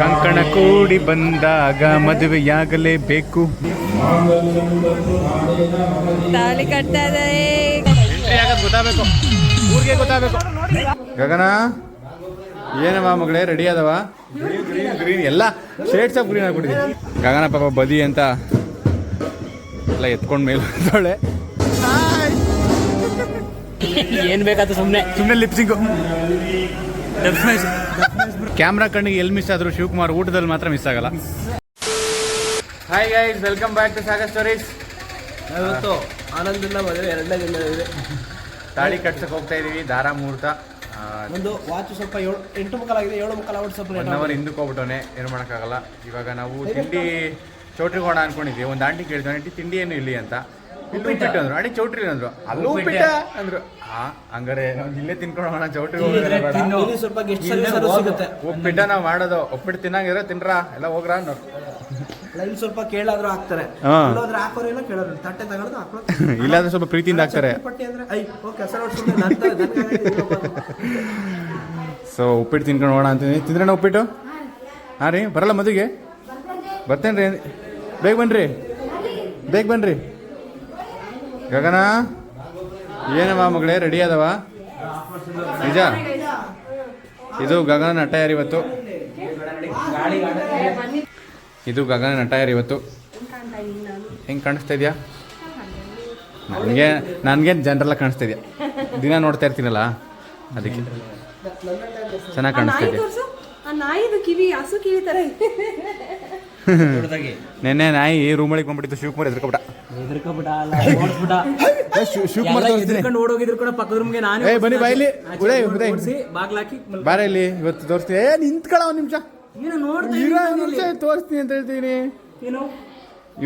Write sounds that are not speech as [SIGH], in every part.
ಕಂಕಣ ಕೂಡಿ ಬಂದಾಗ ಮದುವೆಯಾಗಲೇಬೇಕು. ತಾಳಿ ಕಟ್ತಾ ಇದ್ದಾರೆ. ಗೊತ್ತಾಗಬೇಕು. ಊರಿಗೆ ಗೊತ್ತಾಗಬೇಕು. ಗಗನ ಏನವ ಮಗಳೇ ರೆಡಿ ಅದವ ಗ್ರೀನ್ ಎಲ್ಲ ಶೇಡ್ಸ್ ಆಫ್ ಗ್ರೀನ್ ಆಗ್ಬಿಟ್ಟಿದೆ. ಗಗನ ಪಾಪ ಬದಿ ಅಂತ ಎಲ್ಲ ಎತ್ಕೊಂಡ್ ಮೇಲೆ ಬಂದವಳೆ. ಏನ್ ಬೇಕಾದ ಸುಮ್ನೆ? ಸುಮ್ಮನೆ ಲಿಪ್ಸಿಂಗು ಕ್ಯಾಮ್ರಾ ಕಣ್ಣಿಗೆ ಎಲ್ಲಿ ಮಿಸ್ ಆದ್ರು ಶಿವಕುಮಾರ್ ಊಟದಲ್ಲಿ ಮಾತ್ರ ಮಿಸ್ ಆಗಲ್ಲ. Hi guys welcome back to Sagar stories ಇವತ್ತು ಆನಂದಿಲ್ಲ ಮದುವೆ ಎರಡನೇ ದಿನ ಇದೆ ತಾಳಿ ಕಟ್ಸಕ್ ಹೋಗ್ತಾ ಇದೀವಿ ದಾರಾ ಮುಹೂರ್ತ. ಒಂದು ವಾಚ್ ಸ್ವಲ್ಪ ಏಳು ಎಂಟು ಮುಕ್ಕಾಲಾಗಿದೆ ಏಳು ಮುಕ್ಕಾಲ ಆಗ್ಬಿಟ್ಟು ಸ್ವಲ್ಪ ಒನ್ ಅವರ್. ಹಿಂದಕ್ಕೆ ಹೋಗ್ಬಿಟ್ಟವನೆ ಏನು ಮಾಡೋಕ್ಕಾಗಲ್ಲ. ಇವಾಗ ನಾವು ತಿಂಡಿ ಚೌಟ್ರಿಗೋಣ ಅನ್ಕೊಂಡಿದ್ವಿ ಒಂದು ಆಂಟಿ ಕೇಳಿದ್ವಿ ಆಂಟಿ ತಿಂಡಿ ಏನು ಇಲ್ಲಿ ಅಂತ. ಉಪ್ಪಿಟ್ಟು ಅಂದ್ರು. ಅಣಿ ಚೌಟ್ರಿ ಅಂದ್ರು. ಅಲ್ಲೂ ಉಪ್ಪಿಟ್ಟ. ಅಂದ್ರು. ಆ ಹಂಗಾರೆ ನಾವ್ ಇಲ್ಲೇ ತಿನ್ಕೊಂಡು ಹೋಗೋಣ ಚೌಟ್ರಿ ಇಲ್ಲಿ ಸ್ವಲ್ಪ ಗೆಸ್ಟ್ ಸರ್ವಿಸ್ ಅದು ಸಿಗುತ್ತೆ. ಉಪ್ಪಿಟ್ಟ ನಾವು ಮಾಡೋದು. ಉಪ್ಪಿಟ್ಟು ತಿನ್ನಂಗಿದ್ರೆ ತಿನ್ರಾ. ಎಲ್ಲ ಹೋಗ್ರಾ ಅನ್ನೋರು ಇಲ್ಲಿ ಸ್ವಲ್ಪ ಕೇಳಾದ್ರೂ ಹಾಕ್ತಾರೆ. ಹಾ. ಇಲ್ಲೋದ್ರೆ ಹಾಕೋರೇನೋ ಕೇಳೋರು ತಟ್ಟೆ ತಗೊಳ್ಳೋದು ಹಾಕೋದು ಇಲ್ಲಾಂದ್ರೆ [LAUGHS] ಸ್ವಲ್ಪ ಪ್ರೀತಿಯಿಂದ ಹಾಕ್ತಾರೆ. ಪಟ್ಟಿ ಅಂದ್ರೆ ಐ ಓಕೆ ಆಗಿದೆ, ಸೊ ಉಪ್ಪಿಟ್ಟು ತಿನ್ಕೊಂಡು ಹೋಗೋಣ ಅಂತೀನಿ. ತಿಂದ್ರಣ್ಣ ಉಪ್ಪಿಟ್ಟು? ಹಾಂ ರೀ ಬರಲ್ಲ ಮದುವೆಗೆ? ಬರ್ತೇನೆ ರೀ ಬೇಗ ಬನ್ರಿ. ಬೇಗ ಬನ್ರಿ. ಗಗನ? ಏನವ ಮಗಳೇ ರೆಡಿ ಅದವ ನಿಜ? ಇದು ಗಗನ ನಟ ಯಾರು ಇವತ್ತು? ಇದು ಗಗನ ನಟ ಯಾರು ಇವತ್ತು? ಹೆಂಗೆ ಕಾಣಿಸ್ತಾ ಇದೆಯಾ? ನನಗೆ ನನಗೆ ಜನರೆಲ್ಲ ಕಾಣಿಸ್ತಾ ಇದೆಯಾ? ದಿನ ನೋಡ್ತಾ ಇರ್ತೀನಲ್ಲ? ಅದಕ್ಕೆ. ಚೆನ್ನಾಗಿ ಕಾಣಿಸ್ತಾ ಇದೆ. ನೆನ್ನೆ ನಾಯಿ ರೂಮಳಿಗೆ ಬಂದ್ಬಿಟ್ಟಿತ್ತು ಶಿವಕುಮಾರ್ ಎದ್ರಕೊಬಿಟ್ಟ ಹೆದರ್ಕೊಬಿಟ್ಟ. ಅಲ್ಲ, ಓಡ್ಸ್ಬಿಟ್ಟ. ಶಿವಕುಮಾರ್ ಎಲ್ಲ ತೋರಿಸ್ತೀನಿ ಎದ್ರುಕೊಂಡು ಓಡೋಗಿದ್ರು ಕೂಡ ಪಕ್ಕದ ರೂಮ್ಗೆ ನಾನು ಏ, ಬನ್ನಿ, ಬಾ ಇಲ್ಲಿ. ಉದಯ್, ಉದಯ್. ಬಾಗ್ಲಾಕಿ ಬಾರ ಇಲ್ಲಿ ಇವತ್ತು ತೋರಿಸ್ತೀನಿ. ಏ ಒಂದು ನಿಮಿಷ. ಏನೋ ನೋಡ್ತಾ ಇರೋ ಇದ್ದೀನಿ ನಿಮಿಷ ತೋರಿಸ್ತೀನಿ ಅಂತ ಹೇಳ್ತೀನಿ. ಏನು?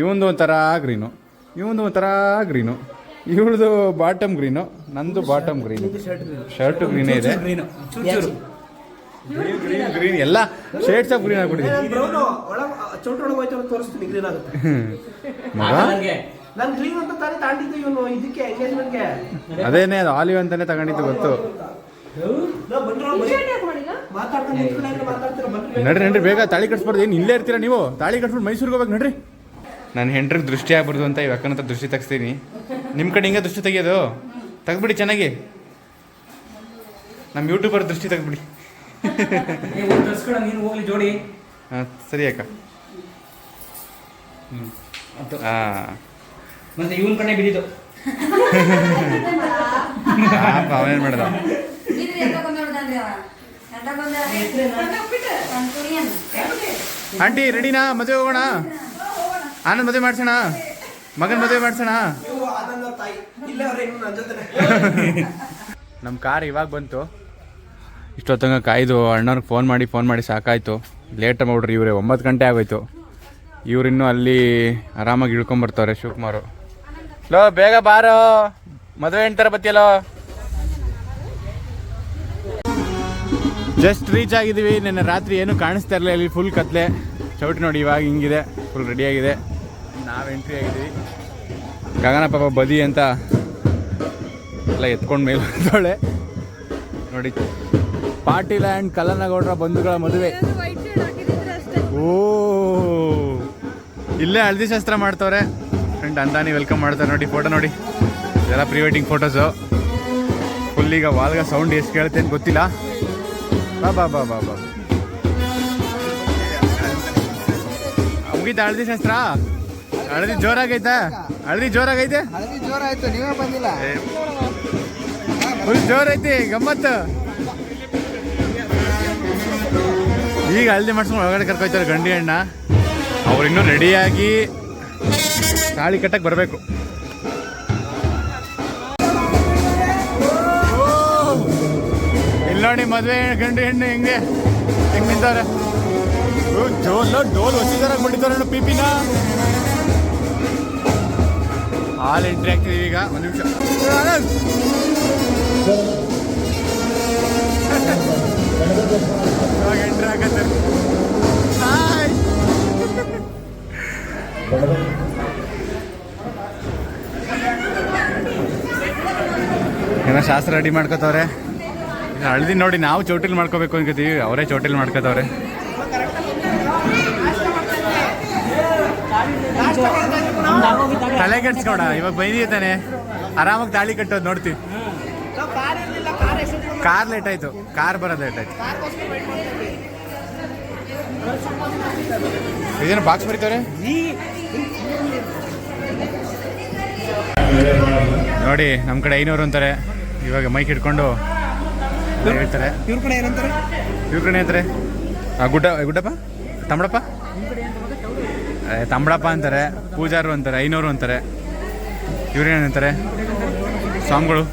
ಇವಂದು ಒಂಥರ ಗ್ರೀನು. ಇವಂದು ಒಂಥರ ಗ್ರೀನು. ಇವಳದು ಬಾಟಮ್ ಗ್ರೀನು. ನಂದು ಬಾಟಮ್ ಗ್ರೀನು. ಶರ್ಟ್ ಗ್ರೀನೇ. ಇದೆ. ಗ್ರೀನು ಗ್ರೀನ್ ಗ್ರೀನ್ ಗ್ರೀನ್ ಎಲ್ಲ ಶೇಡ್ಸ್ ಆಫ್ ಗ್ರೀನ್ ಆಗ್ಬಿಟ್ಟಿದೆ. ಬ್ರೌನು ಒಳ ಚೌಟ್ರೊಳಗೆ ಹೋಯ್ತು ಅಂತ ತೋರಿಸ್ತೀನಿ ಗ್ರೀನ್ ಆಗುತ್ತೆ. ಮಗ? ನಾನು ಗ್ರೀನ್ ಅಂತ ತಾನೇ ತಾಂಡಿದ್ದು ಇವನು ಇದಕ್ಕೆ ಎಂಗೇಜ್ಮೆಂಟ್ಗೆ ಅದೇನೇ ಅದು ಆಲಿವ್ ಅಂತಾನೆ ತಗೊಂಡಿದ್ದು ಗೊತ್ತು. ನಡ್ರಿ ನಡ್ರಿ ಬೇಗ ತಾಳಿ ಕಟ್ಸ್ಬಾರ್ದು. ಏನು ಇಲ್ಲೇ ಇರ್ತೀರಾ ನೀವು? ತಾಳಿ ಕಟ್ಸ್ಬಿಟ್ಟು ಮೈಸೂರಿಗೆ ಹೋಗ್ಬೇಕು ನಡ್ರಿ. ನಾನು ಹೆಂಡ್ರಿಗೆ ದೃಷ್ಟಿ ಆಗ್ಬಾರ್ದು ಅಂತ ಅಕ್ಕನ ಹತ್ರ ದೃಷ್ಟಿ ತೆಗಿಸ್ತೀನಿ. ನಿಮ್ಮ ಕಡೆ ಹಿಂಗೆ ದೃಷ್ಟಿ ತೆಗಿಯೋದು? ತೆಗ್ದ್ಬಿಡಿ ಚೆನ್ನಾಗಿ. ನಮ್ಮ ಯೂಟ್ಯೂಬರ್ ದೃಷ್ಟಿ ತೆಗ್ದ್ಬಿಡಿ ನೀನು ಹೋಗ್ಲಿ ಜೋಡಿ. ಹಾಂ ಸರಿ ಅಕ್ಕ. ಹಾಂ ಮತ್ತೆ ಇವನ್ ಕಡೆ ಬಿದ್ದಿದ್ದು. ಪಾಪ ಅವನೇನು ಮಾಡ್ದ? ಆಂಟಿ ರೆಡಿನಾ? ಮದುವೆ ಹೋಗೋಣ? ಆನಂದ್ ಮದುವೆ ಮಾಡ್ಸೋಣ? ಮಗನ ಮದುವೆ ಮಾಡ್ಸೋಣ? ನಮ್ ತಾಯಿ. ಇಲ್ಲೇ ಅವ್ರೆ ನನ್ನ ಜೊತೆ ನಮ್ಮ ಕಾರ್ ಇವಾಗ ಬಂತು. ಇಷ್ಟೊತ್ತಂಗ ಕಾಯ್ದು ಅಣ್ಣವ್ರಿಗೆ ಫೋನ್ ಮಾಡಿ ಫೋನ್ ಮಾಡಿ ಸಾಕಾಯಿತು. ಲೇಟ್ ಮಾಡ್ಬಿಡ್ರಿ ಇವರೇ, ಒಂಬತ್ತು ಗಂಟೆ ಆಗೋಯ್ತು. ಇವ್ರಿನ್ನೂ ಅಲ್ಲಿ ಆರಾಮಾಗಿ ಇಳ್ಕೊಂಬರ್ತಾವ್ರೆ ಶಿವಕುಮಾರು. ಲೋ, ಬೇಗ ಬಾರೋ. ಮದುವೆ ಹೆಣ್ತಾರ ಬತ್ತಿಯಲ್ಲೋ? ಜಸ್ಟ್ ರೀಚ್ ಆಗಿದ್ದೀವಿ ನಿನ್ನೆ ರಾತ್ರಿ ಏನು ಕಾಣಿಸ್ತಾ ಇರಲಿಲ್ಲ. ಇಲ್ಲಿ ಫುಲ್ ಕತ್ಲೆ. ಚೌಟಿ ನೋಡಿ, ಇವಾಗ ಹಿಂಗಿದೆ. ಫುಲ್ ರೆಡಿಯಾಗಿದೆ ನಾವು ಎಂಟ್ರಿ ಆಗಿದ್ದೀವಿ ಗಗನ ಪಾಪ ಬದಿ ಅಂತ ಎಲ್ಲ ಎತ್ಕೊಂಡು ಮೇಲೆ ಬಂದವಳೆ. ನೋಡಿ. ಪಾಟೀಲ್ ಆ್ಯಂಡ್ ಕಲ್ಲನಗೌಡರ ಬಂಧುಗಳ ಮದುವೆ. ಓ ಇಲ್ಲೇ ಹಳದಿ ಶಾಸ್ತ್ರ ಮಾಡ್ತವ್ರೆ. ಫ್ರೆಂಡ್ ಅಂದಾನಿ ವೆಲ್ಕಮ್ ಮಾಡ್ತಾರೆ ನೋಡಿ ಫೋಟೋ ನೋಡಿ. ಎಲ್ಲ ಪ್ರೀ ವೆಡ್ಡಿಂಗ್ ಫೋಟೋಸು ಫುಲ್ ಈಗ ವಾಲ್ಗ ಸೌಂಡ್ ಎಷ್ಟು ಕೇಳುತ್ತೆ ಅಂತ ಗೊತ್ತಿಲ್ಲ. ಬಾ ಬಾ ಬಾ ಬಾ ಬಾ. ಮುಗೀತಾ ಹಳದಿ ಶಾಸ್ತ್ರ? ಹಳದಿ ಜೋರಾಗೈತಾ. ಹಳದಿ ಜೋರಾಗೈತೆ? ಜೋರಾಯ್ತು ಜೋರ ನೀವೇ ಬಂದಿಲ್ಲ. ಫುಲ್ ಜೋರೈತಿ ಗಮ್ಮತ್ತು. ಈಗ ಹಲ್ದಿ ಮಾಡ್ಸ್ಕೊಂಡು ಒಳಗಡೆ ಕರ್ಕೊಯ್ತಾರೆ ಗಂಡಿ ಅಣ್ಣ. ಅವ್ರು ಇನ್ನೂ ರೆಡಿಯಾಗಿ ತಾಳಿ ಕಟ್ಟಕ್ಕೆ ಬರಬೇಕು. ಇಲ್ಲಿ ನೋಡಿ ಮದುವೆ ಗಂಡು ಹೆಣ್ಣು ಹೆಂಗೆ ಹೆಂಗೆ ನಿಂತಾರೆ ಜೋಲು ಡೋಲ್ ಹೊಸಿದಾರ ಬಿಟ್ಟಿದ್ದಾರೆ ಪಿಪಿನ. ಆಲ್ ಎಂಟ್ರಿ ಆಗ್ತಿದೀವಿ ಈಗ ಒಂದು ನಿಮಿಷ. ಏನ ಶಾಸ್ತ್ರ ರೆಡಿ ಮಾಡ್ಕೋತವ್ರೆ? ಹಳದಿ ನೋಡಿ ನಾವು ಚೋಟಿಲ್ ಮಾಡ್ಕೋಬೇಕು ಅನ್ಕೋತೀವಿ, ಅವರೇ ಚೋಟಿಲ್ ಮಾಡ್ಕೋತವ್ರೆ. ತಲೆಗೆಡ್ಸ್ಕೊಡ, ಇವಾಗ ಬೈದಿ ತಾನೆ ಆರಾಮಾಗಿ ತಾಳಿ ಕಟ್ಟೋದು ನೋಡ್ತೀವಿ ಕಾರ್ ಲೇಟ್ ಆಯ್ತು. ಕಾರ್ ಬರೋದು ಲೇಟ್ ಆಯ್ತು. ಇದೇನು ಬಾಕ್ಸ್ ಬರೀತಾರೆ ನೋಡಿ ನಮ್ಮ ಕಡೆ ಐನೂರು ಅಂತಾರೆ. ಇವಾಗ ಮೈಕ್ ಹಿಡ್ಕೊಂಡು ಹೇಳ್ತಾರೆ. ಇವ್ರ ಕಡೆ ಏನಂತಾರೆ? ಇವ್ರ ಕಡೆ ಅಂತಾರೆ ಗುಡ್ಡ ಗುಡ್ಡಪ್ಪ? ತಮ್ಮಡಪ್ಪ? ತಂಬಡಪ್ಪ ತಮ್ಮಡಪ್ಪ ಅಂತಾರೆ. ಪೂಜಾರು ಅಂತಾರೆ ಐನೂರು ಅಂತಾರೆ. ಇವ್ರೇನಂತಾರೆ ಸ್ವಾಮಿಗಳು.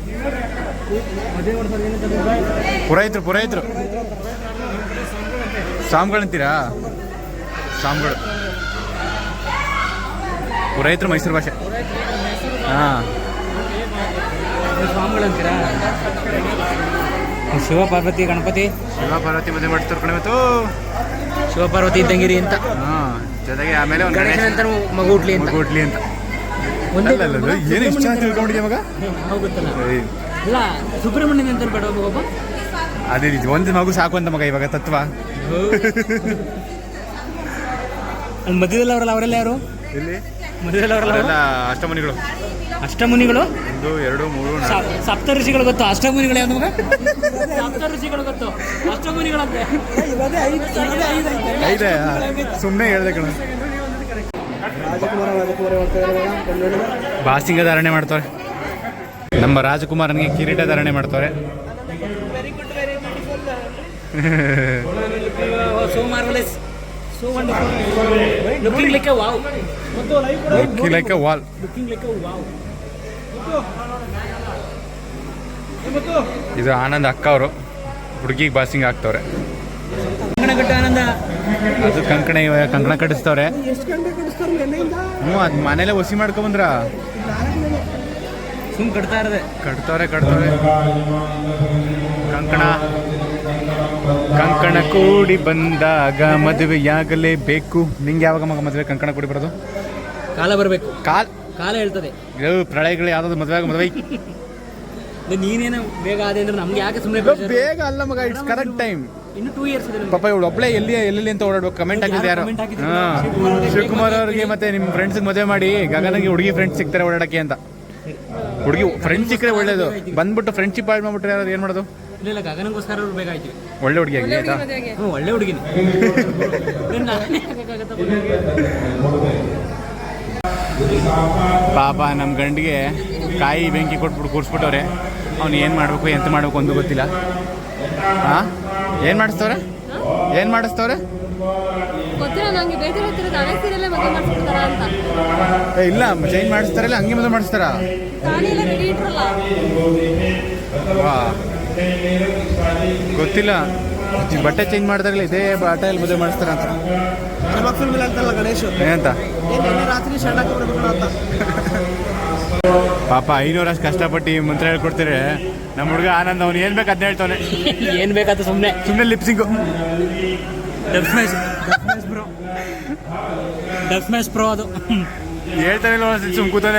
ಪುರೋಹಿತರು ಪುರೋಹಿತರು. ಸ್ವಾಮಿಗಳಂತೀರಾ ಸಾಮ್ಗಳು ಪುರೋಹಿತರು ಮೈಸೂರು ಭಾಷೆ. ಹಾಂ. ಸ್ವಾಮಿಗಳಂತೀರಾ ಶಿವ ಪಾರ್ವತಿ ಗಣಪತಿ. ಶಿವ ಪಾರ್ವತಿ ಮದುವೆ ಮಾಡ್ತಾರೆ ಕಣೆ ಇವತ್ತು? ಶಿವ ಪಾರ್ವತಿ ಇದ್ದಂಗಿರಿ ಅಂತ. ಹಾಂ ಜೊತೆಗೆ ಆಮೇಲೆ ಒಂದು ಗಣೇಶನ ಗಣೇಶ ಅಂತ ಮಗು ಹುಟ್ಲಿ ಅಂತ. ಮಗು ಹುಟ್ಲಿ ಅಂತ. ಒಂದೇ ಅಲ್ಲ, ಅಲ್ಲ, ಅಲ್ಲ, ಏನು ಇಷ್ಟ ಅಂತ ತಿಳ್ಕೊಂಡಿದ್ದೆ ಮಗ? ಹೋಗುತ್ತಲ್ಲ ಏಯ್, ಅಲ್ಲ ಸುಬ್ರಹ್ಮಣ್ಯನ್ ಅಂತ ಬೇಡ ಒಬ್ಬ? ಅದೇ ರೀತಿ ಒಂದು ಮಗು ಸಾಕು ಅಂತ ಮಗ ಇವಾಗ ತತ್ವ. ಮಧ್ಯದಲ್ಲಿ ಅವರಲ್ಲ ಅವರೆಲ್ಲ ಯಾರು? ಇಲ್ಲಿ ಮಧ್ಯದಲ್ಲಿ ಅವರಲ್ಲ ಅಷ್ಟಮನಿಗಳು. ಅಷ್ಟಮುನಿಗಳು? ಒಂದು ಎರಡು ಮೂರು ನಾಲ್ಕು ಸ- ಸಪ್ತ ಋಷಿಗಳು ಗೊತ್ತು ಅಷ್ಟಮುನಿಗಳು ಯಾವ ಮಗ? ಸಪ್ತ ಋಷಿಗಳು ಗೊತ್ತು ಅಷ್ಟಮುನಿಗಳಂತೆ. ಐದೆ ಸುಮ್ಮನೆ ಹೇಳ್ದೆ ಕಣ. ರಾಜಕುಮಾರ ರಾಜಕುಮಾರಿ ಮಾಡ್ತಾ ಇದ್ದಾರೆ ಕನ್ನಡ ಬಾಸಿಂಗ ಧಾರಣೆ ಮಾಡ್ತಾರೆ ನಮ್ಮ ರಾಜಕುಮಾರನಿಗೆ ಕಿರೀಟ ಧಾರಣೆ ಮಾಡ್ತಾರೆ ಇದು ಆನಂದ್ ಅಕ್ಕ ಅವರು. ಹುಡುಗಿಗೆ ಬಾಸಿಂಗ್ ಹಾಕ್ತವ್ರೆ. ಅದು ಕಂಕಣ ಕಂಕಣ ಕಟ್ಟಿಸ್ತವ್ರೆ. ಹ್ಞೂ, ಅದು ಮನೇಲೆ ಒಸಿ ಮಾಡ್ಕೊಂಬಂದ್ರ ಸುಮ್ ಕಟ್ತಾ ಇರದೆ. ಕಟ್ತವ್ರೆ ಕಟ್ತವ್ರೆ. ಕಂಕಣ. ಕಂಕಣ ಕೂಡಿ ಬಂದಾಗ ಮದುವೆಯಾಗಲೇಬೇಕು ನಿಂಗೆ ಯಾವಾಗ ಮಗ ಮದುವೆ? ಕಂಕಣ ಕೂಡಿ ಬರೋದು? ಕಾಲ ಬರಬೇಕು. ಕಾಲ? ಕಾಲ ಹೇಳ್ತದೆ. ಇದು ಪ್ರಳಯಗಳು ಯಾವ್ದಾದ್ರು ಮದುವೆ ಆಗ ಮದುವೆ ನೀನೇನು ಬೇಗ ಆದೆ ಅಂದ್ರೆ ನಮ್ಗೆ ಯಾಕೆ ಸುಮ್ಮನೆ ಬೇಗ ಅಲ್ಲ ಮಗ ಇಟ್ಸ್ ಕರೆಕ್ಟ್ ಟೈಮ್ ಇನ್ನು ಟೂ ಇಯರ್ಸ್ ಇದೆ. ಪಾಪ ಇವಳು ಒಬ್ಳೆ ಎಲ್ಲಿ ಎಲ್ಲೆಲ್ಲಿ ಅಂತ ಓಡಾಡ್ಬೇಕು ಕಮೆಂಟ್ ಆಗಿದೆ ಯಾರು? ಶಿವಕುಮಾರ್ ಅವ್ರಿಗೆ ಮತ್ತೆ ನಿಮ್ಮ ಫ್ರೆಂಡ್ಸ್ಗೆ ಮದುವೆ ಮಾಡಿ ಗಗನಿಗೆ ಹುಡುಗಿ ಫ್ರೆಂಡ್ಸ್ ಸಿಗ್ತಾರೆ ಓಡಾಡಕ್ಕೆ ಅಂತ. ಹುಡುಗಿ ಫ್ರೆಂಡ್ ಸಿಕ್ಕರೆ ಒಳ್ಳೇದು. ಬಂದ್ಬಿಟ್ಟು ಫ್ರೆಂಡ್ಶಿಪ್ ಹಾಳು ಮಾಡ್ಬಿಟ್ರೆ ಯಾರು ಏನು ಮಾಡೋದು? ಇಲ್ಲ ಇಲ್ಲ ಗಗನಗೋಸ್ಕರ ಬೇಕಾಯ್ತು. ಒಳ್ಳೆ ಹುಡುಗಿ ಆಗಿ ಆಯ್ತಾ? ಹ್ಞೂ ಒಳ್ಳೆ ಹುಡುಗಿನಿ. ಪಾಪ ನಮ್ಮ ಗಂಡಿಗೆ ಕಾಯಿ ಬೆಂಕಿ ಕೊಟ್ಬಿಟ್ಟು ಕೂರಿಸ್ಬಿಟ್ಟವ್ರೆ. ಅವ್ನು ಏನು ಮಾಡಬೇಕು ಎಂತ ಮಾಡಬೇಕು ಒಂದು ಗೊತ್ತಿಲ್ಲ. ಹಾಂ ಏನು ಮಾಡಿಸ್ತವ್ರೆ? ಏನು ಮಾಡಿಸ್ತವ್ರೆ? ಗೊತ್ತಿಲ್ಲ ನಂಗೆ ಮಾಡಿಸ್ತಾರ ಹತ್ತಿರ ನಾನೇ ಸೀರೆಲ್ಲೇ ಮದುವೆ ಮಾಡಿಸ್ಬಿಡ್ತಾರ ಅಂತ. ಏ ಇಲ್ಲ ಚೇಂಜ್ ಮಾಡಿಸ್ತಾರಲ್ಲ ಹಂಗೆ ಮದುವೆ ಮಾಡಿಸ್ತಾರ? ಗಾಡಿ ಎಲ್ಲ ರೆಡಿ ಇಟ್ರಲ್ಲ. ವಾ. ಗೊತ್ತಿಲ್ಲ. ಬಟ್ಟೆ ಚೇಂಜ್ ಮಾಡಿದಾಗಲೇ ಇದೇ ಬಟ್ಟೆಯಲ್ಲಿ ಮದುವೆ ಮಾಡಿಸ್ತಾರ ಅಂತ. ಫಿಲ್ಮ್ ಅಂತಲ್ಲ ಗಣೇಶ್. ಏನಂತ ಏನ್ ನಿನ್ನೆ ರಾತ್ರಿ ಅಂತ. ಪಾಪ ಐನೂರಷ್ಟು ಕಷ್ಟಪಟ್ಟು ಈ ಮಂತ್ರ ಹೇಳ್ಕೊಡ್ತೀರಿ ನಮ್ಮ ಹುಡುಗ ಆನಂದ್ ಅವ್ನು ಏನು ಬೇಕು ಅದನ್ನ ಹೇಳ್ತಾನೆ ಏನ್ ಬೇಕಾದ ಸುಮ್ಮನೆ ಸುಮ್ಮನೆ ಲಿಪ್ಸಿಂಗು ಡಬ್ ಮ್ಯಾಚ್ ಪ್ರೋ ಅದು. ಹೇಳ್ತಾನೆ ಇಲ್ಲ ಸುಮ್ ಕೂತಾನೆ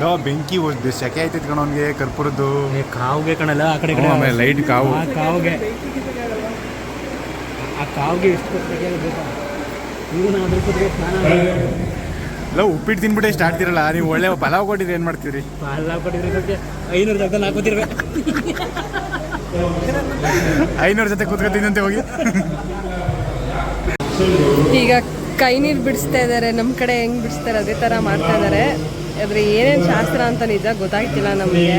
ನೋ ಬೆಂಕಿ ಹೋದ್ ಸೆಕೆ ಆಯ್ತೈತೆ ಕಣ ಅವ್ನಿಗೆ ಕರ್ಪೂರದ್ದು. ಏ, ಕಾವ್ಗೆ ಕಣಲ್ಲ ಆ ಕಡೆ ಈ ಕಡೆ. ಆಮೇಲೆ ಲೈಟ್ ಕಾವು. ಆ ಕಾವ್ಗೆ. ಆ ಕಾವ್ಗೆ ಎಷ್ಟು ಬೇಕಾ ಇವನು ಅದ್ರ ಕುದುರೆ ಸ್ನಾನ ಮಾಡಿ. ಇಲ್ಲ ಉಪ್ಪಿಟ್ಟು ತಿನ್ಬಿಟ್ಟೆ ಇಷ್ಟ ಆಡ್ತಿರಲ್ಲ ನೀವು ಒಳ್ಳೆ ಪಲಾವ್ ಕೊಟ್ಟಿದ್ರೆ ಏನು ಮಾಡ್ತೀರಿ? ಪಲಾವ್ ಕೊಟ್ಟಿದ್ರೆ ಐನೂರು ಜಾಗದಲ್ಲಿ ಹಾಕೋತಿರ್ಬೇಕು ಐನೂರು ಜೊತೆ ಹೋಗಿ. ಈಗ ಕೈ ನೀರು ಬಿಡಿಸ್ತಾ ಇದ್ದಾರೆ ನಮ್ಮ ಕಡೆ ಹೆಂಗ್ ಬಿಡಿಸ್ತಾರೆ ಅದೇ ತರ ಮಾಡ್ತಾ ಇದ್ದಾರೆ ಆದ್ರೆ ಏನೇನ್ ಶಾಸ್ತ್ರ ಅಂತ ನಿಜ ಗೊತ್ತಾಗ್ತಿಲ್ಲ ನಮಗೆ.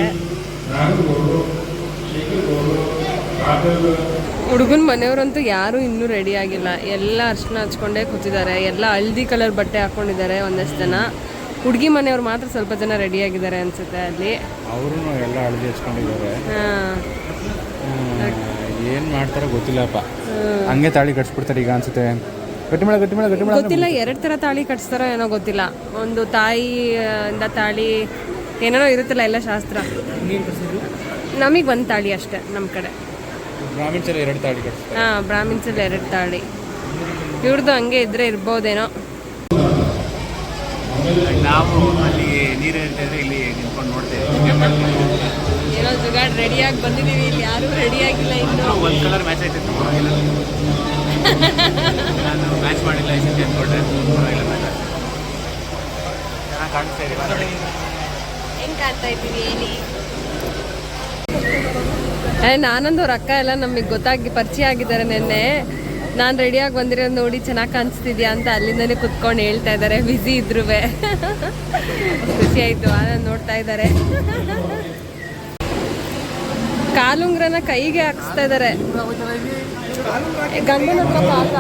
ಹುಡುಗನ ಮನೆಯವರಂತೂ ಯಾರು ಇನ್ನೂ ರೆಡಿ ಆಗಿಲ್ಲ. ಎಲ್ಲ ಅರ್ಶನ ಹಚ್ಕೊಂಡೇ ಕೂತಿದ್ದಾರೆ. ಎಲ್ಲ ಹಳ್ದಿ ಕಲರ್ ಬಟ್ಟೆ ಹಾಕೊಂಡಿದ್ದಾರೆ ಒಂದಷ್ಟು ಜನ. ಹುಡುಗಿ ಮನೆಯವ್ರು ಮಾತ್ರ ಸ್ವಲ್ಪ ಜನ ರೆಡಿ ಆಗಿದ್ದಾರೆ ಅನ್ಸುತ್ತೆ ಅಲ್ಲಿ. ಅವರು ಎಲ್ಲ ಹಳದಿ ಹಚ್ಕೊಂಡಿದ್ದಾರೆ. ಹಾಂ. ಏನು ಮಾಡ್ತಾರೋ ಗೊತ್ತಿಲ್ಲಪ್ಪ. ಹಂಗೆ ತಾಳಿ ಕಟ್ಸ್ಬಿಡ್ತಾರೆ ಈಗ ಅನ್ಸುತ್ತೆ. ಗಟ್ಟಿಮೇಳ ಗಟ್ಟಿಮೇಳ ಗಟ್ಟಿಮೇಳ ಗೊತ್ತಿಲ್ಲ ಎರಡು ಥರ ತಾಳಿ ಕಟ್ಸ್ತಾರೋ ಏನೋ ಗೊತ್ತಿಲ್ಲ. ಒಂದು ತಾಯಿ ಇಂದ ತಾಳಿ ಏನೇನೋ ಇರುತ್ತಲ್ಲ ಎಲ್ಲ ಶಾಸ್ತ್ರ. ನಮಗೆ ಒಂದ್ ತಾಳಿ ಅಷ್ಟೇ ನಮ್ಮ ಕಡೆ. ಬ್ರಾಹ್ಮಿಣ್ಸ್ ಎರಡು ತಾಳಿ ಕಟ್ಸ್ತಾರೆ. ಹಾಂ ಬ್ರಾಹ್ಮಿನ್ಸಲ್ಲಿ ಎರಡು ತಾಳಿ. ಇವ್ರದ್ದು ಹಂಗೆ ಇದ್ರೆ ಇರ್ಬೋದೇನೋ. ನಾವು ಅಲ್ಲಿ ನೀರು ಇರ್ತಿದ್ರೆ ಇಲ್ಲಿ ನಿಂತ್ಕೊಂಡು ನೋಡ್ತೇವೆ ಏನೋ ಜುಗಾಡ್ ರೆಡಿಯಾಗಿ ಬಂದಿದ್ದೀವಿ ಇಲ್ಲಿ ಯಾರೂ ರೆಡಿಯಾಗಿಲ್ಲ ಇನ್ನು. ಒಂದು ಕಲರ್ ಮ್ಯಾಚ್ ಆಯ್ತಿತ್ತು ಪರವಾಗಿಲ್ಲ. ನಾನು ಮ್ಯಾಚ್ ಮಾಡಿಲ್ಲ ಐಸಿಸಿ ಅಂದ್ಕೊಂಡ್ರೆ ಅಂದ್ಕೊಂಡೆ ಪರವಾಗಿಲ್ಲ ಮ್ಯಾಚ್ ಆಯ್ತು. ಚೆನ್ನಾಗಿ ಕಾಣಿಸ್ತಾ ಇದೆ ನೋಡಿ. ಹೆಂಗ್ ಕಾಣ್ತಾ ಇದ್ದೀವಿ ಹೇಳಿ? ಅವ್ರ ಅಕ್ಕ ಎಲ್ಲ ನಮಗೆ ಗೊತ್ತಾಗಿ ಪರಿಚಯ ಆಗಿದ್ದಾರೆ ನಿನ್ನೆ. ನಾನು ರೆಡಿಯಾಗಿ ಬಂದಿರೋದು ನೋಡಿ ಚೆನ್ನಾಗಿ ಕಾಣಿಸ್ತಿದ್ಯಾ ಅಂತ ಅಲ್ಲಿಂದನೇ ಕುತ್ಕೊಂಡು ಹೇಳ್ತಾ ಇದ್ದಾರೆ ಬ್ಯುಸಿ ಇದ್ರು ಖುಷಿಯಾಯಿತು ಆಯಿತು. ಆನಂದ್ ನೋಡ್ತಾ ಇದ್ದಾರೆ ಕಾಲುಂಗ್ರನ ಕೈಗೆ ಹಾಕಿಸ್ತಾ ಇದ್ದಾರೆ ಗಂಡನ ಹತ್ರ ಅಂತ.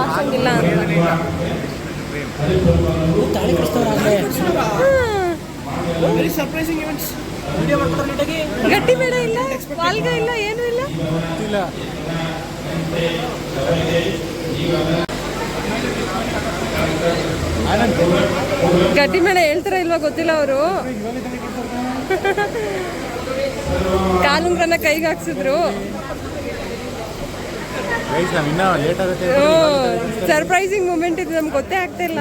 ನೀಟಾಗಿ. ಗಟ್ಟಿ ಬೇಡ ಇಲ್ಲ? ವಾಲ್ಗ ಇಲ್ಲ? ಏನೂ ಇಲ್ಲ. ಗಟ್ಟಿ ಮೇಲೆ ಹೇಳ್ತಾರ ಇಲ್ವಾ ಗೊತ್ತಿಲ್ಲ ಅವರು. ಕಾಲುಂಗ್ರನ್ನ ಕೈಗೆ ಹಾಕ್ಸಿದ್ರು. ಸರ್ಪ್ರೈಸಿಂಗ್ ಮೂಮೆಂಟ್ ಇದು ನಮ್ಗೆ ಗೊತ್ತೇ ಆಗ್ತಾ ಇಲ್ಲ.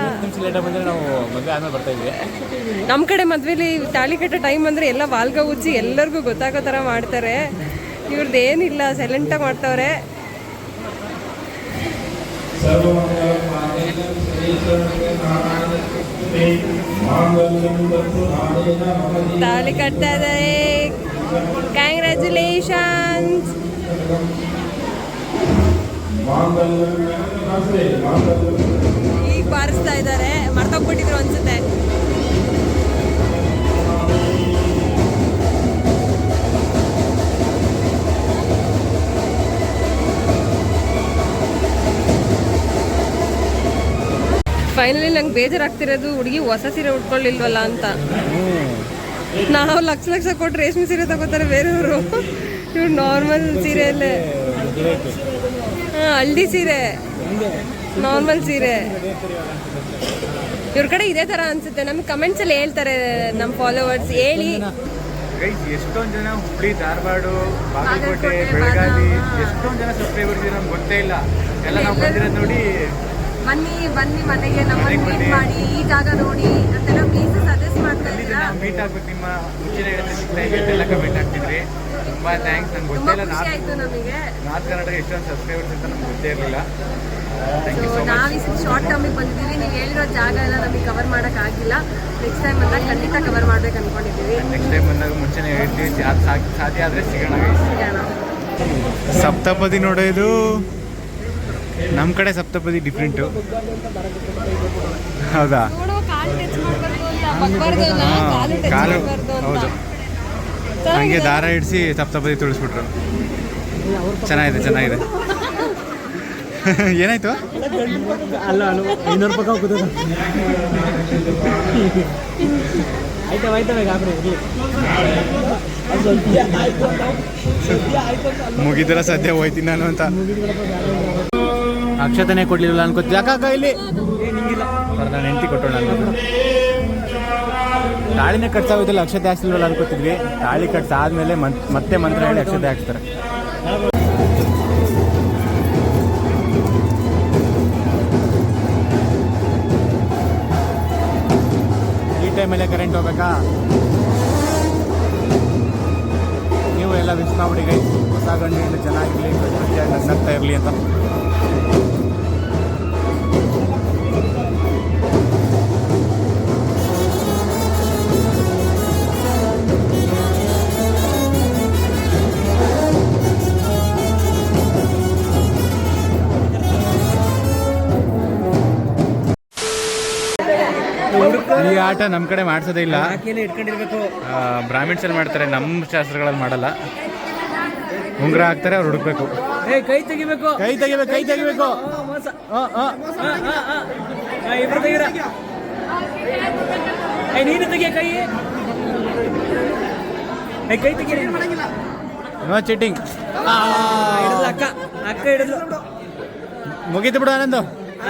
ನಮ್ಮ ಕಡೆ ಮದ್ವೆಲಿ ತಾಳಿ ಕಟ್ಟೋ ಟೈಮ್ ಅಂದ್ರೆ ಎಲ್ಲ ವಾಲ್ಗ ಉಜ್ಜಿ ಎಲ್ಲರಿಗೂ ಗೊತ್ತಾಗೋ ಥರ ಮಾಡ್ತಾರೆ. ಇವ್ರದ್ದು ಏನಿಲ್ಲ ಸೈಲೆಂಟಾಗಿ ಮಾಡ್ತವ್ರೆ. ತಾಳಿ ಕಟ್ತಾ ಇದ್ದಾರೆ ಕಂಗ್ರ್ಯಾಚುಲೇಷನ್ಸ್ ಈಗ ಬಾರಿಸ್ತಾ ಇದ್ದಾರೆ. ಮರ್ತೋಗ್ಬಿಟ್ಟಿದ್ರು ಅನ್ಸುತ್ತೆ. ಫೈನಲಿ ನಂಗೆ ಬೇಜಾರಾಗ್ತಿರೋದು ಹುಡುಗಿ ಹೊಸ ಸೀರೆ ಉಟ್ಕೊಳ್ಳಿಲ್ವಲ್ಲ ಅಂತ. ನಾವು ಲಕ್ಷ ಲಕ್ಷ ಕೊಟ್ಟು ರೇಷ್ಮೆ ಸೀರೆ ತಗೋತಾರೆ ಬೇರೆಯವರು. ಇವ್ರು ನಾರ್ಮಲ್ ಸೀರೆಯಲ್ಲೇ. ಹಾಂ ಹಳ್ದಿ ಸೀರೆ. ನಾರ್ಮಲ್ ಸೀರೆ. ಇವ್ರ ಕಡೆ ಇದೇ ಥರ ಅನ್ಸುತ್ತೆ. ನಮ್ಗೆ ಕಮೆಂಟ್ಸಲ್ಲಿ ಹೇಳ್ತಾರೆ ನಮ್ಮ ಫಾಲೋವರ್ಸ್ ಹೇಳಿ. ಎಷ್ಟೊಂದ್ ಜನ ಹುಬ್ಳಿ ಧಾರವಾಡ ಬಾಗಲಕೋಟೆ ಬೆಳಗಾವಿ ಎಷ್ಟೊಂದ್ ಜನ ಸಬ್ಸ್ಕ್ರೈಬರ್ಸ್ ನಮ್ಗೆ ಗೊತ್ತೇ ಇಲ್ಲ. ಎಲ್ಲ ನಾವು ಬಂದಿರೋದು ನೋಡಿ ಬನ್ನಿ ಬನ್ನಿ ಮನೆಗೆ ನಮ್ಮನ್ನು ಮೀಟ್ ಮಾಡಿ ಈ ಜಾಗ ನೋಡಿ ಅಂತೆಲ್ಲ ಪ್ಲೀಸ್ ಸಜೆಸ್ಟ್ ಮಾಡ್ತಾ ಇದ್ದೀರಾ? ಮೀಟ್ ಆಗ್ಬೇಕು ನಿಮ್ಮ ಮುಂಚಿನ ಸಿಗ್ತಾ ಕಮೆಂಟ್ ಆಗ್ತಿದ್ರಿ ತುಂಬಾ ಥ್ಯಾಂಕ್ಸ್ ನಂಗೆ ಖುಷಿ ನಾರ್ತ್ ಆಯ್ತು ನಮಗೆ. ನಾರ್ತ್ ಕರ್ನಾಟಕ ಎಷ್ಟೊಂದು ಸಬ್ಸ್ಕ್ರೈಬರ್ಸ್ ಅಂತ ನಮ್ಗೆ ಗೊತ್ತೇ ಇರಲಿಲ್ಲ. ಥ್ಯಾಂಕ್ ಯು ಸೊ ಸೊ ನಾವು ಈ ಶಾರ್ಟ್ ಟರ್ಮಿಗೆ ಬಂದಿದ್ದೀವಿ ನೀವು ಹೇಳಿರೋ ಜಾಗ ಎಲ್ಲ ನಮಗೆ ಕವರ್ ಮಾಡೋಕ್ಕಾಗಿಲ್ಲ ನೆಕ್ಸ್ಟ್ ಟೈಮ್ ಬಂದಾಗ ಖಂಡಿತ ಕವರ್ ಮಾಡ್ಬೇಕು ಅನ್ಕೊಂಡಿದ್ದೀವಿ. ನೆಕ್ಸ್ಟ್ ಟೈಮ್ ಬಂದಾಗ ಮುಂಚೆನೇ ಹೇಳ್ತೀವಿ ಸಾಧ್ಯ ಆದ್ರೆ ಸಿಗೋಣ. ಸಿಗೋಣ. ಸಪ್ತಪದಿ ನೋಡೋದು. ನಮ್ಮ ಕಡೆ ಸಪ್ತಪದಿ ಡಿಫ್ರೆಂಟು ಹೌದಾ? ನೋಡು, ಕಾಲು. ಹೌದು. ಹಂಗೆ ದಾರ ಇಡಿಸಿ ಸಪ್ತಪದಿ ತುಳಿಸ್ಬಿಟ್ರು. ಚೆನ್ನಾಗಿದೆ ಚೆನ್ನಾಗಿದೆ. ಏನಾಯ್ತು? ಅಲ್ಲ ಅಲ್ಲ ಐನೂರು ರೂಪಾಯಿ ಹೋಗುದು ಆಯ್ತಾ ಇರಲಿ ಮುಗಿದಿರ ಸದ್ಯ ಹೋಯ್ತೀನಿ ನಾನು ಅಂತ. ಅಕ್ಷತನೇ ಕೊಡ್ಲಿಲ್ಲ ಅನ್ಕೋತೀವಿ. ಯಾಕಾಗ ಇಲ್ಲಿ? ನಾನು ಹೆಂಡತಿ ಕೊಟ್ಟೋಣ ಅನ್ಕೋತೀನಿ ತಾಳಿನೇ ಕಟ್ಸಾಗೋದಿಲ್ಲ ಅಕ್ಷತೆ ಹಾಕ್ಸಿಲ್ವಲ್ಲ ಅನ್ಕೋತಿದ್ವಿ. ತಾಳಿ ಕಟ್ಸಾದ್ಮೇಲೆ ಆದ್ಮೇಲೆ ಮತ್ತೆ ಮಂತ್ರ ಹೇಳಿ ಅಕ್ಷತೆ ಹಾಕ್ತಾರೆ ಈ ಟೈಮಲ್ಲೇ ಕರೆಂಟ್ ಹೋಗ್ಬೇಕಾ? ನೀವು ಎಲ್ಲ ವಿಶ್ ಮಾಡ್ಬಿಡಿ ಗೈಸ್ ಹೊಸ ಗಂಡು ಚೆನ್ನಾಗಿರಲಿ ನಗ್ನಗ್ತಾ ಇರಲಿ ಅಂತ. ಈ ಆಟ ನಮ್ಮ ಕಡೆ ಮಾಡ್ಸೋದೇ ಇಲ್ಲ. ಇಟ್ಕೊಂಡಿರ್ಬೇಕು. ಬ್ರಾಹ್ಮಿಣ್ಸಲ್ಲಿ ಬ್ರಾಹ್ಮಿಣ್ಸ್ ಅಲ್ಲಿ ಮಾಡ್ತಾರೆ ನಮ್ಮ ಶಾಸ್ತ್ರಗಳಲ್ಲಿ ಮಾಡಲ್ಲ. ಉಂಗುರ ಹಾಕ್ತಾರೆ ಅವ್ರು ಹುಡುಕ್ಬೇಕು. ಏ ಕೈ ತೆಗಿಬೇಕು. ಕೈ ತೆಗಿಬೇಕು ಕೈ ತೆಗಿಬೇಕು. ನೀನು ತೆಗಿಯ ಕೈ. ಏ ಕೈ ತೆಗೀರಿ. ನೋ ಚೀಟಿಂಗ್ ಅಕ್ಕ. ಅಕ್ಕ ಹಿಡಿದ್ಲು. ಮುಗೀತು ಬಿಡು ಆನಂದು.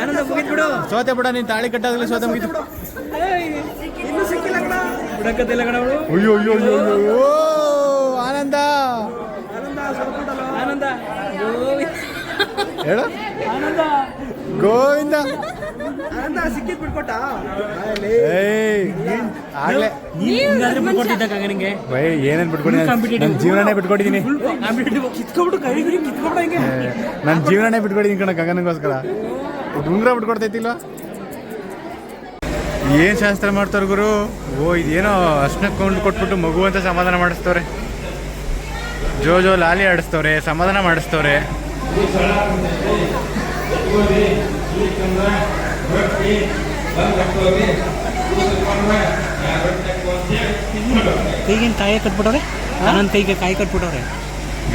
ಆನಂದ ಮುಗಿದ್ ಬಿಡು. ಸೋತೆ ಬಿಡ ನೀನು ತಾಳಿ ಕಟ್ಟಾಗಲಿ ಸೋತೆ ಮುಗೀತು. ಅಯ್ಯೋ ಅಯ್ಯೋ ಅಯ್ಯೋ ಅಯ್ಯೋ. ಓ, ಆನಂದ. ಆನಂದ ಅಯ್ಯೋ. ಹೇಳು. ಗೋವಿಂದ. ಆನಂದ ಸಿಕ್ಕಿದ್ ಬಿಟ್ಕೊಟ್ಟ? ಏಯ್ ಆಗ್ಲೇ. ಬೈ ಏನೇನ್ ಬಿಟ್ಕೊಂಡಿದ್ದೀನಿ Competitive. ನನ್ನ ಜೀವನನೇ ಬಿಟ್ಕೊಂಡಿದ್ದೀನಿ ನನ್ನ ಜೀವನನೇ ಬಿಟ್ಕೊಂಡಿದ್ದೀನಿ ಕಣ ಗಗನಗೋಸ್ಕರ. ಉಂಗ್ರ ಬಿಟ್ಕೊಡ್ತೈತಿಲ್ವಾ ಏನ್ ಶಾಸ್ತ್ರ ಮಾಡ್ತಾರೆ ಗುರು? ಓ ಇದೇನೋ ಅರ್ಶನ ಕೊಂಡು ಕೊಟ್ಬಿಟ್ಟು ಮಗು ಅಂತ ಸಮಾಧಾನ ಮಾಡಿಸ್ತವ್ರೆ. ಜೋ ಜೋ ಲಾಲಿ ಆಡಿಸ್ತವ್ರೆ ಸಮಾಧಾನ ಮಾಡಿಸ್ತವ್ರೆ. ಕೈಗೇನು ಕಾಯಿ ಕಟ್ಬಿಟ್ಟವ್ರೆ? ನನ್ನ ಕೈಗೆ ಕಾಯಿ ಕಟ್ಬಿಟ್ಟವ್ರೆ.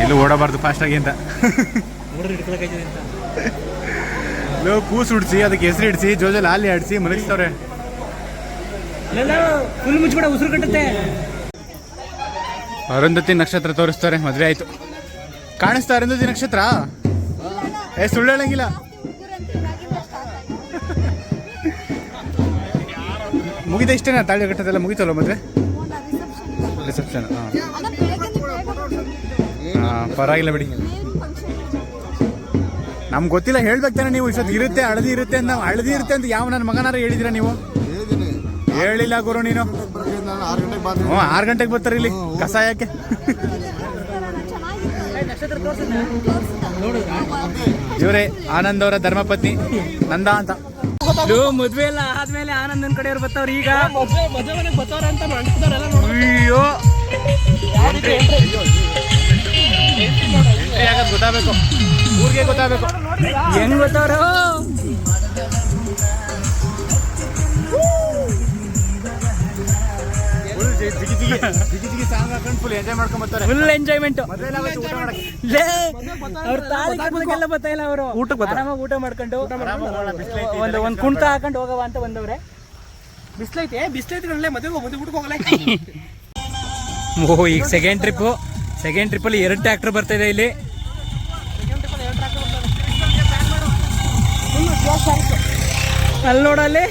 ಎಲ್ಲೂ ಓಡಬಾರ್ದು ಫಾಸ್ಟ್ ಅಂತ. ಲೋ ಕೂಸು ಹಿಡ್ಸಿ ಅದಕ್ಕೆ ಹೆಸರು ಇಡ್ಸಿ ಜೋ ಜೋ ಲಾಲಿ ಆಡಿಸಿ ಮಲಗಿಸ್ತವ್ರೆ. ಕೂಡ ಉಸಿರು ಕಟ್ಟುತ್ತೆ. ಅರುಂಧತಿ ನಕ್ಷತ್ರ ತೋರಿಸ್ತಾರೆ, ಮದುವೆ ಆಯ್ತು. ಕಾಣಿಸ್ತಾ ಅರುಂಧತಿ ನಕ್ಷತ್ರ? ಏ, ಸುಳ್ಳು ಹೇಳಂಗಿಲ್ಲ. ಮುಗಿದ ಇಷ್ಟೇನಾ? ತಾಳಿ ಕಟ್ಟದೆಲ್ಲ ಮುಗಿತಲ್ಲ ಮದುವೆ? ರಿಸೆಪ್ಷನ್ ಹಾಂ. ಪರವಾಗಿಲ್ಲ ಬಿಡಿ. ನಮ್ಗೆ ಗೊತ್ತಿಲ್ಲ, ಹೇಳ್ಬೇಕು ತಾನೆ ನೀವು ಇಷ್ಟೊತ್ತು ಇರುತ್ತೆ, ಹಳದಿ ಇರುತ್ತೆ ಅಂತ, ಹಳದಿ ಇರುತ್ತೆ ಅಂತ ಯಾವ ನನ್ನ ಮಗನಾರ ಹೇಳಿದಿರ ನೀವು? ಹೇಳಿಲ್ಲ ಗುರು ನೀನು. ಹ್ಞೂ ಆರು ಗಂಟೆಗೆ ಬರ್ತಾರೆ ಇಲ್ಲಿ. ಕಸ ಯಾಕೆ? ಇವರೇ ಆನಂದ್ ಅವರ ಧರ್ಮಪತ್ನಿ ನಂದ ಅಂತ. ಮದ್ವೆ ಎಲ್ಲ ಆದ್ಮೇಲೆ ಆನಂದನ್ ಕಡೆಯವ್ರು ಬರ್ತಾವ್ರಿ ಈಗ. ಅಯ್ಯೋ. ಗೊತ್ತಾಗಬೇಕು? ಊರಿಗೆ ಗೊತ್ತಾಗಬೇಕು. ಹೆಂಗ್ ಬರ್ತಾವ್ರು ಜಿಗಿ ಸಾಂಗ್ ಹಾಕೊಂಡು ಫುಲ್ ಎಂಜಾಯ್ ಮಾಡ್ಕೊಂಡ್ ಬರ್ತಾರೆ. ಫುಲ್ ಎಂಜಾಯ್ಮೆಂಟ್ ಎಲ್ಲ ಅವ್ರ ಕಟ್ಟೋದಕ್ಕೆಲ್ಲ ಬರ್ತಾ ಇಲ್ಲ ಅವರು. ಊಟಕ್ಕೆ. ಆರಾಮಾಗಿ ಊಟ ಮಾಡ್ಕೊಂಡು ಒಂದು ಒಂದು ಕುಂಟ ಹಾಕೊಂಡು ಹೋಗವ ಅಂತ ಬಂದವ್ರೆ. ಬಿಸ್ಲೈತೆ ಬಿಸ್ಲೈತೆ ಕಣಲೆ ಮದುವೆ ಮದುವೆ ಊಟಕ್ಕೆ ಹೋಗಲ್ಲ. ಓಹ್ ಈಗ ಸೆಕೆಂಡ್ ಟ್ರಿಪ್ ಸೆಕೆಂಡ್ ಟ್ರಿಪ್ ಅಲ್ಲಿ ಎರಡು ಟ್ರ್ಯಾಕ್ಟರ್ ಬರ್ತಾ ಇದೆ ಇಲ್ಲಿ. ಅಲ್ಲಿ ನೋಡಲ್ಲಿ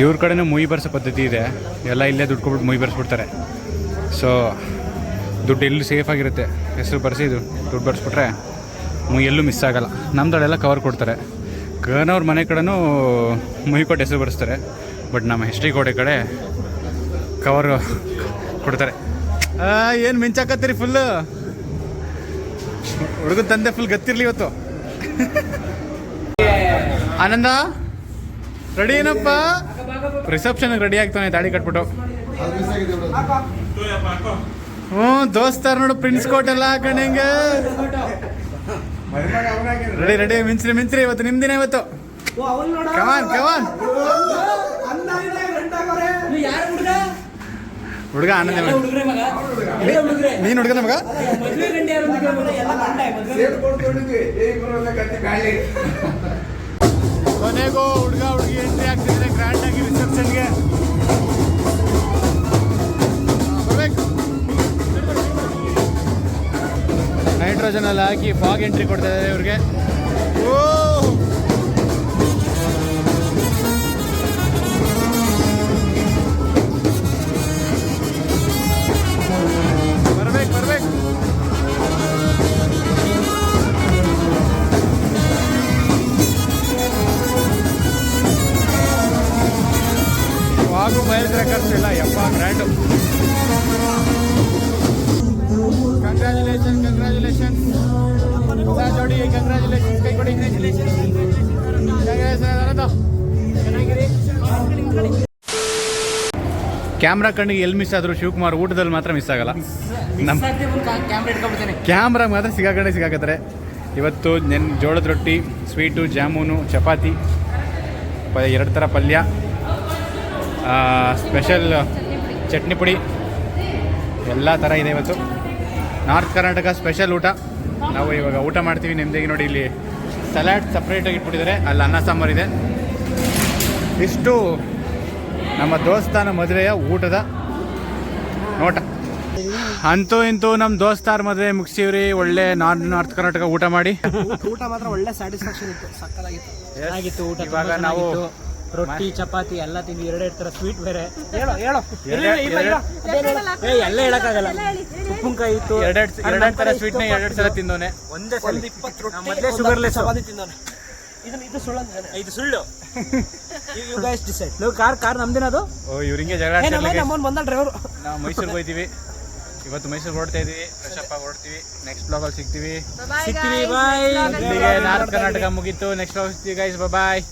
ಇವ್ರ ಕಡೆನೂ ಮುಯಿ ಬರ್ಸೋ ಪದ್ಧತಿ ಇದೆ. ಎಲ್ಲ ಇಲ್ಲೇ ದುಡ್ಡು ಕೊಟ್ಬಿಟ್ಟು ಮುಯಿ ಬರ್ಸ್ಬಿಡ್ತಾರೆ. ಸೊ ದುಡ್ಡು ಎಲ್ಲೂ ಸೇಫ್ ಆಗಿರುತ್ತೆ? ಹೆಸರು ಬರೆಸಿ ಇದು. ದುಡ್ಡು ಬರ್ಸ್ಬಿಟ್ರೆ ಮುಯಿ ಎಲ್ಲೂ ಮಿಸ್ ಆಗಲ್ಲ. ನಮ್ದಳೆಲ್ಲ ಕವರ್ ಕೊಡ್ತಾರೆ. ಗನವ್ರ ಮನೆ ಕಡೆನೂ ಮುಯಿ ಕೊಟ್ಟು ಹೆಸರು ಬರೆಸ್ತಾರೆ. ಬಟ್ ನಮ್ಮ ಹಿಸ್ಟ್ರಿ ಕೋಟೆ ಕಡೆ ಕವರು ಕೊಡ್ತಾರೆ. ಏನು ಮಿಂಚಾಕತ್ತೀರಿ ಫುಲ್ಲು ಹುಡುಗ ತಂದೆ ಫುಲ್ ಗತ್ತಿರ್ಲಿ ಇವತ್ತು. [LAUGHS] ಆನಂದ? ರೆಡಿ ಏನಪ್ಪ? ರಿಸೆಪ್ಷನ್ ರೆಡಿ ಆಗ್ತಾನೆ ತಾಳಿ ಕಟ್ಬಿಟ್ಟು. ಹ್ಞೂ ದೋಸ್ತಾರ ನೋಡು ಪ್ರಿನ್ಸ್ ಕೋಟ್ ಎಲ್ಲ ಹಾಕೊಂಡಂಗೆ ರೆಡಿ ರೆಡಿ ಮಿಂಚ್ರಿ ಮಿಂಚ್ರಿ ಇವತ್ತು ನಿಮ್ದಿನ ಇವತ್ತು. ಕವಾನ್ ಕವಾನ್ ಹುಡುಗ? ಆನಂದ ನೀನ್ ಹುಡುಗನ ಮಗ? ಕೊನೆಗೂ ಹುಡುಗ ಹುಡುಗಿ ಎಂಟ್ರಿ ಆಗ್ತಿದ್ರೆ ಗ್ರ್ಯಾಂಡ್ ಆಗಿ ರಿಸೆಪ್ಷನ್ಗೆ ಬರ್ಬೇಕು. ನೈಟ್ರೋಜನ್ ಎಲ್ಲ ಹಾಕಿ ಫಾಗ್ ಎಂಟ್ರಿ ಕೊಡ್ತಾ ಇದ್ದಾರೆ ಇವ್ರಿಗೆ. ಓ! ಬರ್ಬೇಕು ಬರ್ಬೇಕು. ವಾಗು ಮೈಲ್ ಕ್ರ್ಯಾಕರ್ಸ್ ಇಲ್ಲ ಯಪ್ಪ ಗ್ರ್ಯಾಂಡು ಕಂಗ್ರ್ಯಾಚುಲೇಷನ್ ಕಂಗ್ರ್ಯಾಚುಲೇಷನ್ ಹೊಸ ಜೋಡಿ ಕಂಗ್ರ್ಯಾಚುಲೇಷನ್ ಕೈ ಕೊಡಿ ಕ್ಯಾಮ್ರಾ ಕಣ್ಣಿಗೆ ಎಲ್ಲಿ ಮಿಸ್ ಆದರೂ ಶಿವಕುಮಾರ್ ಊಟದಲ್ಲಿ ಮಾತ್ರ ಮಿಸ್ ಆಗಲ್ಲ. ನಮ್ಮ ಕ್ಯಾಮ್ರಾ ಮಾತ್ರ ಸಿಗಾಕಂಡೆ ಸಿಗಾಕತ್ತಾರೆ. ಇವತ್ತು ನೆನ್ ಜೋಳದ ರೊಟ್ಟಿ ಸ್ವೀಟು ಜಾಮೂನು ಚಪಾತಿ ಪ ಎರಡು ಥರ ಪಲ್ಯ. ಸ್ಪೆಷಲ್ ಚಟ್ನಿ ಪುಡಿ. ಎಲ್ಲ ಥರ ಇದೆ ಇವತ್ತು. ನಾರ್ತ್ ಕರ್ನಾಟಕ ಸ್ಪೆಷಲ್ ಊಟ. ನಾವು ಇವಾಗ ಊಟ ಮಾಡ್ತೀವಿ. ನಿಮ್ದಿಗೆ ನೋಡಿ ಇಲ್ಲಿ ಸಲಾಡ್ ಸಪ್ರೇಟಾಗಿ ಇಟ್ಬಿಟ್ಟಿದ್ದಾರೆ. ಅಲ್ಲಿ ಅನ್ನ ಸಾಂಬಾರು ಇದೆ. ಇಷ್ಟು ನಮ್ಮ ದೋಸ್ತಾನ ಮದುವೆಯ ಊಟದ ನೋಟ. ಅಂತೂ ಇಂತೂ ನಮ್ಮ ದೋಸ್ತಾರ ಮದುವೆ ಮುಗಿಸಿವ್ರಿ. ಒಳ್ಳೆ ನಾರ್ತ್ ನಾರ್ತ್ ಕರ್ನಾಟಕ ಊಟ ಮಾಡಿ. ಊಟ ಮಾತ್ರ ಒಳ್ಳೆ ಸ್ಯಾಟಿಸ್ಫ್ಯಾಕ್ಷನ್ ಇತ್ತು. ಸಕ್ಕತ್ತಾಗಿತ್ತು. ಇವಾಗ ನಾವು ರೊಟ್ಟಿ ಚಪಾತಿ ಎಲ್ಲ ತಿಂದು ಎರಡೆರಡು ತರ ಸ್ವೀಟ್ ಬೇರೆ. ಹೇಳು ಹೇಳು. ಎರಡ್- ಎಲ್ಲ ಹೇಳಕ್ಕಾಗಲ್ಲ. ಉಪ್ಪಿನಕಾಯಿ ಇತ್ತು ಎರಡೆರಡು ಎರಡೆರಡು ಸ್ವೀಟ್ನ ಎರಡೆರಡು ಸಲ ತಿಂದೋನೆ ಒಂದೇ ಸಲ. ಇಪ್ಪತ್ತು ರೊಟ್ಟಿ ಮೊದಲೇ ಶುಗರ್ಲೆಸ್ ಚಪಾತಿ ತಿಂದಾನೆ ಇದನ್ನ ಇದು ಸುಳ್ಳು ಇದು ಸುಳ್ಳು. ಯು ಗೈಸ್ ಡಿಸೈಡ್ ನೀವು ಕಾರ್ ಕಾರ್ ನಮ್ದೇನದು ಓ ಜಗಳ ಬಂದ ಡ್ರೈವರ್ ನಾವು ಮೈಸೂರಿಗೆ ಹೋಯ್ತೀವಿ. ಇವತ್ತು ಮೈಸೂರು ಇದೀವಿ ಫ್ರೆಶ್ ನೆಕ್ಸ್ಟ್ ಬ್ಲಾಗಲ್ಲಿ ಸಿಗ್ತೀವಿ. ಸಿಗ್ತೀವಿ ಬಾಯ್ ನಾರ್ತ್ ಕರ್ನಾಟಕ ಮುಗೀತು. ನೆಕ್ಸ್ಟ್ ಬ್ಲಾಗ್ ಸಿಗ್ತೀವಿ ಗೈಸ್ ಬಾಯ್